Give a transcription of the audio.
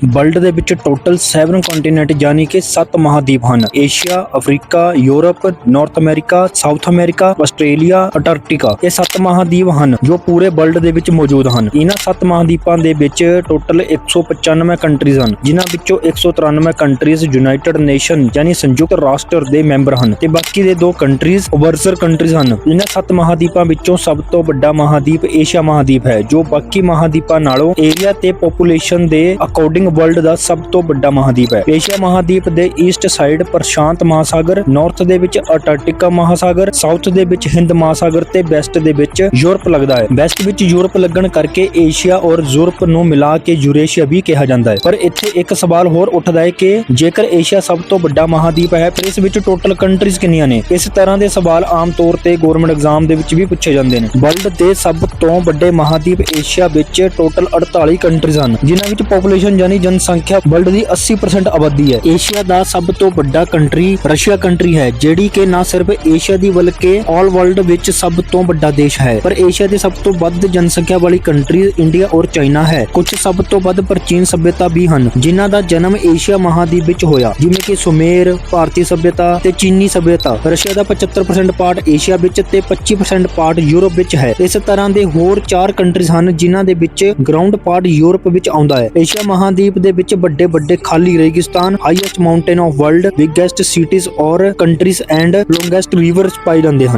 World ਦੇ ਵਿੱਚ total 7 continent ਯਾਨੀ ਕਿ 7 ਮਹਾਦੀਪ ਹਨ। Asia, Africa, Europe, north America, south America, Australia, Antarctica. ਇਹ 7 ਮਹਾਦੀਪ ਹਨ ਜੋ ਪੂਰੇ ਵਰਲਡ ਦੇ ਵਿੱਚ ਮੌਜੂਦ ਹਨ। ਇਹਨਾਂ 7 ਮਹਾਦੀਪਾਂ ਦੇ ਵਿੱਚ ਟੋਟਲ 195 ਕੰਟਰੀਜ਼ ਹਨ, ਜਿਨ੍ਹਾਂ ਵਿੱਚੋਂ 193 ਕੰਟਰੀਜ਼ ਯੂਨਾਈਟਿਡ ਨੇਸ਼ਨ ਯਾਨੀ ਸੰਯੁਕਤ ਰਾਸ਼ਟਰ ਦੇ ਮੈਂਬਰ ਹਨ ਤੇ ਬਾਕੀ ਦੇ ਦੋ ਕੰਟਰੀਜ਼ ਓਵਰਸਰ ਕੰਟਰੀਜ਼ ਹਨ। ਇਹਨਾਂ 7 ਮਹਾਦੀਪਾਂ ਵਿੱਚੋਂ ਸਭ ਤੋਂ ਵੱਡਾ ਮਹਾਦੀਪ ਏਸ਼ੀਆ ਮਹਾਦੀਪ ਹੈ, ਜੋ ਬਾਕੀ ਮਹਾਦੀਪਾਂ ਨਾਲੋਂ ਏਰੀਆ ਤੇ ਪੋਪੂਲੇਸ਼ਨ ਦੇ ਅਕੋਰਡਿੰਗ ਵਰਲਡ ਦਾ ਸਭ ਤੋਂ ਵੱਡਾ ਮਹਾਦੀਪ ਹੈ। ਏਸ਼ੀਆ ਮਹਾਦੀਪ ਦੇ ਈਸਟ ਸਾਈਡ ਪ੍ਰਸ਼ਾਂਤ ਮਹਾਸਾਗਰ ਨਾਰਥ ਦੇ ਵਿੱਚ ਅੰਟਾਰਕਟਿਕਾ ਮਹਾਸਾਗਰ ਸਾਊਥ ਦੇ ਵਿੱਚ ਹਿੰਦ ਮਹਾਸਾਗਰ ਤੇ ਵੈਸਟ ਦੇ ਵਿੱਚ ਯੂਰਪ ਲੱਗਦਾ ਹੈ। ਵੈਸਟ ਵਿੱਚ ਯੂਰਪ ਲੱਗਣ ਕਰਕੇ ਏਸ਼ੀਆ ਔਰ ਯੂਰਪ ਨੂੰ ਮਿਲਾ ਕੇ ਯੂਰੇਸ਼ੀਆ ਵੀ ਕਿਹਾ ਜਾਂਦਾ ਹੈ। ਪਰ ਇੱਥੇ ਇੱਕ ਸਵਾਲ ਹੋਰ ਉੱਠਦਾ ਹੈ ਕਿ ਜੇਕਰ ਏਸ਼ੀਆ ਸਭ ਤੋਂ ਵੱਡਾ ਮਹਾਦੀਪ ਹੈ, ਫਿਰ ਇਸ ਵਿੱਚ ਟੋਟਲ ਕੰਟਰੀਜ਼ ਕਿੰਨੀਆਂ ਨੇ? ਇਸ ਤਰ੍ਹਾਂ ਦੇ ਸਵਾਲ ਆਮ ਤੌਰ ਤੇ ਗਵਰਨਮੈਂਟ ਐਗਜ਼ਾਮ ਦੇ ਵਿੱਚ ਵੀ ਪੁੱਛੇ ਜਾਂਦੇ ਨੇ। ਵਰਲਡ ਦੇ ਸਭ ਤੋਂ ਵੱਡੇ ਮਹਾਦੀਪ ਏਸ਼ੀਆ ਵਿੱਚ ਟੋਟਲ 48 ਕੰਟਰੀਜ਼ ਹਨ, ਜਿਨ੍ਹਾਂ ਵਿੱਚ ਪੋਪੂਲੇਸ਼ਨ ਯਾਨੀ ਜਨਸੰਖਿਆ ਵਰਲਡ ਦੀ 80% ਆਬਾਦੀ ਹੈ। ਏਸ਼ੀਆ ਦਾ ਸਭ ਤੋਂ ਵੱਡਾ ਕੰਟਰੀ ਰਸ਼ੀਆ ਕੰਟਰੀ ਹੈ, ਜਿਹੜੀ ਕਿ ਨਾ ਸਿਰਫ ਏਸ਼ੀਆ ਦੀ ਬਲਕਿ ਆਲ ਵਰਲਡ ਵਿੱਚ ਸਭ ਤੋਂ ਵੱਡਾ ਦੇਸ਼ ਹੈ। ਪਰ ਏਸ਼ੀਆ ਦੇ ਸਭ ਤੋਂ ਵੱਧ ਜਨਸੰਖਿਆ ਵਾਲੀ ਕੰਟਰੀ ਇੰਡੀਆ ਔਰ ਚਾਈਨਾ ਹੈ। ਕੁਝ ਸਭ ਤੋਂ ਵੱਧ ਪ੍ਰਾਚੀਨ ਸਭਿਅਤਾ ਵੀ ਹਨ, ਜਿਨ੍ਹਾਂ ਦਾ ਜਨਮ ਏਸ਼ੀਆ ਮਹਾਦੀਪ ਵਿੱਚ ਹੋਇਆ। ਜਿਵੇਂ ਕਿ ਸੁਮੇਰ, ਭਾਰਤੀ ਸਭਿਅਤਾ ਤੇ ਚੀਨੀ ਸਭਿਅਤਾ। ਰਸ਼ੀਆ ਦਾ 75% ਪਾਰਟ ਏਸ਼ੀਆ ਵਿੱਚ ਤੇ 25% ਪਾਰਟ ਯੂਰਪ ਵਿੱਚ ਹੈ। ਇਸ ਤਰ੍ਹਾਂ ਦੇ ਹੋਰ ਚਾਰ ਕੰਟਰੀਜ਼ ਹਨ, ਜਿਨ੍ਹਾਂ ਦੇ ਵਿੱਚ ਗਰਾਊਂਡ ਪਾਰਟ ਯੂਰਪ ਵਿੱਚ ਆਉਂਦਾ ਹੈ। ਏਸ਼ੀਆ ਮਹਾਦੀਪ ਦੇ ਵਿੱਚ ਵੱਡੇ ਵੱਡੇ ਖਾਲੀ ਰੇਗਿਸਤਾਨ highest mountain of world biggest cities ਔਰ ਕੰਟਰੀਜ਼ ਐਂਡ ਲੌਂਗੇਸਟ ਰਿਵਰਸ ਪਾਏ ਜਾਂਦੇ ਹਨ।